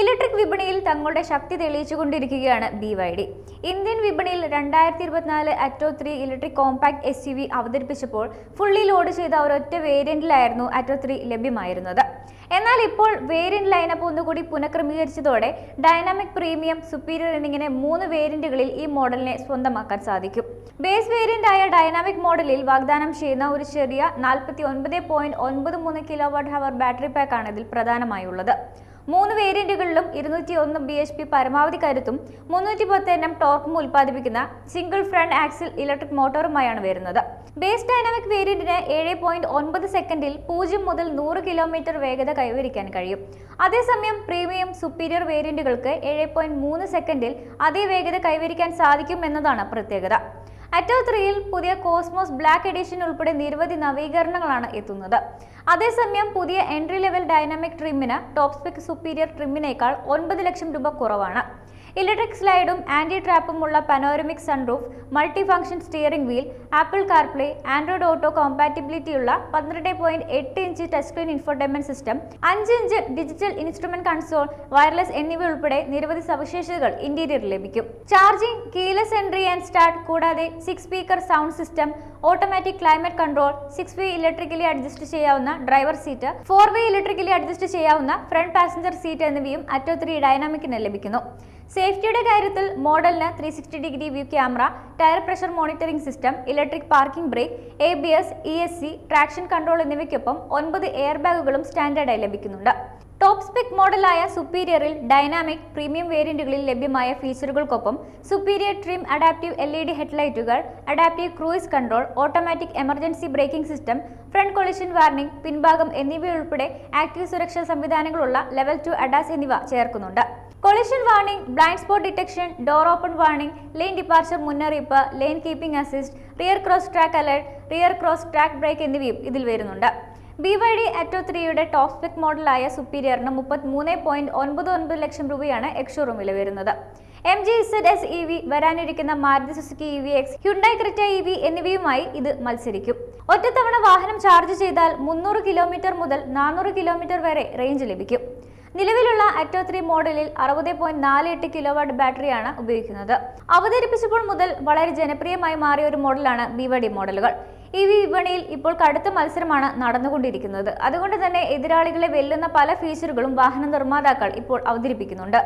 Electric വിപണിയിൽ തങ്ങളുടെ ശക്തി തെളിയിച്ചുകൊണ്ടിരിക്കുകയാണ് ബി വൈ ഡി ഇന്ത്യൻ വിപണിയിൽ രണ്ടായിരത്തി ഇരുപത്തിനാല് Atto three electric compact S U V അവതരിപ്പിച്ചപ്പോൾ fully load ചെയ്ത ഒരൊറ്റ വേരിയന്റിലായിരുന്നു അറ്റോ ത്രീ ലഭ്യമായിരുന്നത്. എന്നാൽ ഇപ്പോൾ വേരിയന്റ് ലൈനപ്പ് ഒന്നുകൂടി പുനഃക്രമീകരിച്ചതോടെ ഡൈനാമിക് പ്രീമിയം സുപ്പീരിയർ എന്നിങ്ങനെ മൂന്ന് വേരിയന്റുകളിൽ ഈ മോഡലിനെ സ്വന്തമാക്കാൻ സാധിക്കും. ബേസ് വേരിയന്റ് ആയ ഡൈനാമിക് മോഡലിൽ വാഗ്ദാനം ചെയ്യുന്ന ഒരു ചെറിയ നാൽപ്പത്തി ഒൻപത് പോയിന്റ് ഒൻപത് മൂന്ന് കിലോ വാട്ട് ഹവർ ബാറ്ററി പാക്കാണ് ഇതിൽ പ്രധാനമായുള്ളത്. മൂന്ന് വേരിയന്റുകളിലും ഇരുന്നൂറ്റി ഒന്ന് ബി എച്ച് പി പരമാവധി കരുത്തും മുന്നൂറ്റി പത്ത് എൻ എം ടോർക്കും ഉൽപ്പാദിപ്പിക്കുന്ന സിംഗിൾ ഫ്രണ്ട് ആക്സിൽ ഇലക്ട്രിക് മോട്ടോറുമായാണ് വരുന്നത്. ബേസ് ഡൈനാമിക് വേരിയന്റിന് ഏഴ് പോയിന്റ് ഒൻപത് സെക്കൻഡിൽ പൂജ്യം മുതൽ നൂറ് കിലോമീറ്റർ വേഗത കൈവരിക്കാൻ കഴിയും. അതേസമയം പ്രീമിയം സുപ്പീരിയർ വേരിയന്റുകൾക്ക് ഏഴ് പോയിന്റ് മൂന്ന് സെക്കൻഡിൽ അതേ വേഗത കൈവരിക്കാൻ സാധിക്കും എന്നതാണ് പ്രത്യേകത. അറ്റോ ത്രീയിൽ പുതിയ കോസ്മോസ് ബ്ലാക്ക് എഡിഷൻ ഉൾപ്പെടെ നിരവധി നവീകരണങ്ങളാണ് എത്തുന്നത്. അതേസമയം പുതിയ എൻട്രി ലെവൽ ഡൈനാമിക് ട്രിമ്മിന് ടോപ്പ് സ്പെക് സുപ്പീരിയർ ട്രിമ്മിനേക്കാൾ ഒൻപത് ലക്ഷം രൂപ കുറവാണ്. ഇലക്ട്രിക് സ്ലൈഡും ആന്റി ട്രാപ്പും ഉള്ള panoramic sunroof multi function steering wheel Apple CarPlay Android Auto കോമ്പാറ്റിബിലിറ്റിയുള്ള പന്ത്രണ്ട് പോയിന്റ് എട്ട് inch touch screen infotainment system അഞ്ച് inch digital instrument console wireless എന്നിവ ഉൾപ്പെടെ നിരവധി സവിശേഷതകൾ ഇന്റീരിയറിൽ ലഭിക്കും. Charging keyless entry and start കൂടാതെ six speaker sound system automatic climate control six way electrically adjust ചെയ്യാവുന്ന driver seat four way electrically adjust ചെയ്യാവുന്ന ഫ്രണ്ട് പാസഞ്ചർ സീറ്റ് എന്നിവയും അറ്റോ ത്രീ ഡൈനാമിക്കിന് ലഭിക്കുന്നു. സേഫ്റ്റിയുടെ കാര്യത്തിൽ മോഡലിന് three sixty degree view camera tyre pressure monitoring system electric parking brake A B S E S C traction control എന്നിവയ്ക്കൊപ്പം ഒൻപത് air ബാഗുകളും സ്റ്റാൻഡേർഡായി ലഭിക്കുന്നുണ്ട്. ടോപ്പ് സ്പെക് മോഡലായ സുപ്പീരിയറിൽ ഡൈനാമിക് പ്രീമിയം വേരിയന്റുകളിൽ ലഭ്യമായ ഫീച്ചറുകൾക്കൊപ്പം superior trim adaptive L E D ഹെഡ്ലൈറ്റുകൾ adaptive cruise control automatic emergency braking system front collision warning പിൻഭാഗം എന്നിവയുൾപ്പെടെ ആക്റ്റീവ് സുരക്ഷാ സംവിധാനങ്ങളുള്ള ലെവൽ ടു അഡാസ് എന്നിവ ചേർക്കുന്നുണ്ട്. Collision warning blind spot detection door open warning lane departure മുന്നറിയിപ്പ് lane keeping assist rear cross track alert rear cross track brake എന്നിവയും ഇതിൽ വരുന്നുണ്ട്. B Y D Atto ത്രീയുടെ ടോപ്പ് സ്പെക് മോഡലായ സുപ്പീരിയറിന് മുപ്പത്തി മൂന്ന് പോയിന്റ് ഒൻപത് ഒൻപത് ലക്ഷം രൂപയാണ് എക്സ്ഷോറൂം വില വരുന്നത്. M G Z S E V വരാനിരിക്കുന്ന Maruti Suzuki E V X Hyundai Creta E V എന്നിവയുമായി ഇത് മത്സരിക്കും. ഒറ്റത്തവണ വാഹനം ചാർജ് ചെയ്താൽ മുന്നൂറ് കിലോമീറ്റർ മുതൽ നാനൂറ് കിലോമീറ്റർ വരെ റേഞ്ച് ലഭിക്കും. നിലവിലുള്ള അറ്റോ ത്രീ മോഡലിൽ അറുപത് പോയിന്റ് നാല് എട്ട് കിലോ വാട്ട് ബാറ്ററിയാണ് ഉപയോഗിക്കുന്നത്. അവതരിപ്പിച്ചപ്പോൾ മുതൽ വളരെ ജനപ്രിയമായി മാറിയ ഒരു മോഡലാണ് ബി വൈ ഡി മോഡലുകൾ ഈ വിപണിയിൽ ഇപ്പോൾ കടുത്ത മത്സരമാണ് നടന്നുകൊണ്ടിരിക്കുന്നത്. അതുകൊണ്ട് തന്നെ എതിരാളികളെ വെല്ലുന്ന പല ഫീച്ചറുകളും വാഹന നിർമ്മാതാക്കൾ ഇപ്പോൾ അവതരിപ്പിക്കുന്നുണ്ട്.